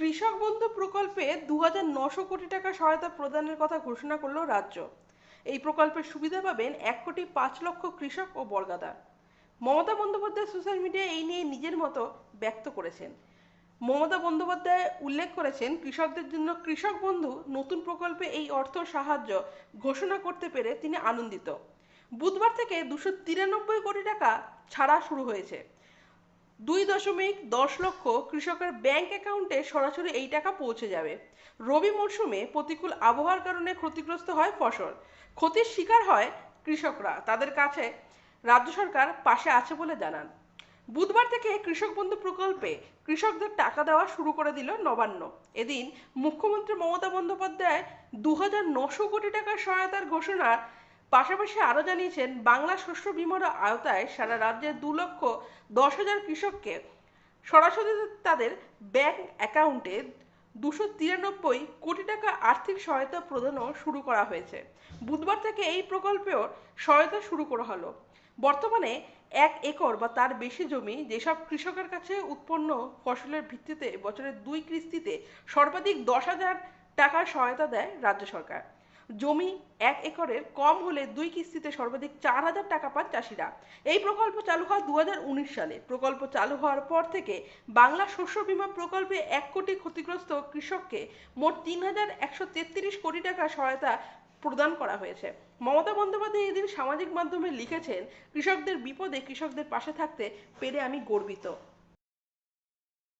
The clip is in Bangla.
কৃষক বন্ধু প্রকল্পে দু হাজার নশো কোটি টাকা সহায়তা প্রদানের কথা ঘোষণা করল রাজ্য। এই প্রকল্পের সুবিধা পাবেন এক কোটি পাঁচ লক্ষ কৃষক ও বর্গাদার। মমতা বন্দ্যোপাধ্যায় সোশ্যাল মিডিয়ায় এই নিয়ে নিজের মতো ব্যক্ত করেছেন। মমতা বন্দ্যোপাধ্যায় উল্লেখ করেছেন, কৃষকদের জন্য কৃষক বন্ধু নতুন প্রকল্পে এই অর্থ সাহায্য ঘোষণা করতে পেরে তিনি আনন্দিত। বুধবার থেকে দুশো তিরানব্বই কোটি টাকা ছাড়া শুরু হয়েছে। দুই দশমিক দশ লক্ষ কৃষকের ব্যাংক অ্যাকাউন্টে সরাসরি এই টাকা পৌঁছে যাবে। রবি মরশুমে প্রতিকূল আবহাওয়ার কারণে ক্ষতিগ্রস্ত হয় ফসল। ক্ষতির শিকার হয় কৃষকরা। তাদের কাছে রাজ্য সরকার পাশে আছে বলে জানান। বুধবার থেকে কৃষক বন্ধু প্রকল্পে কৃষকদের টাকা দেওয়া শুরু করে দিল নবান্ন। এদিন মুখ্যমন্ত্রী মমতা বন্দ্যোপাধ্যায় দু হাজার নশো কোটি টাকার সহায়তার ঘোষণার পাশাপাশি আরও জানিয়েছেন, বাংলা শস্য বিমার আওতায় সারা রাজ্যের দু লক্ষ দশ হাজার কৃষককে সরাসরি তাদের ব্যাংক অ্যাকাউন্টে দুশো তিরানব্বই কোটি টাকা আর্থিক সহায়তা প্রদানও শুরু করা হয়েছে। বুধবার থেকে এই প্রকল্পেও সহায়তা শুরু করা হলো। বর্তমানে এক একর বা তার বেশি জমি যেসব কৃষকের কাছে উৎপন্ন ফসলের ভিত্তিতে বছরের দুই কিস্তিতে সর্বাধিক দশ হাজার টাকার সহায়তা দেয় রাজ্য সরকার। জমি এক একরের কম হলে দুই কিস্তিতে সর্বাধিক চার হাজার টাকা পান চাষিরা। এই প্রকল্প চালু হয় দু হাজার উনিশ সালে। প্রকল্প চালু হওয়ার পর থেকে বাংলা শস্য বীমা প্রকল্পে এক কোটি ক্ষতিগ্রস্ত কৃষককে মোট তিন হাজার একশো তেত্রিশ কোটি টাকা সহায়তা প্রদান করা হয়েছে। মমতা বন্দ্যোপাধ্যায় এদিন সামাজিক মাধ্যমে লিখেছেন, কৃষকদের বিপদে কৃষকদের পাশে থাকতে পেরে আমি গর্বিত।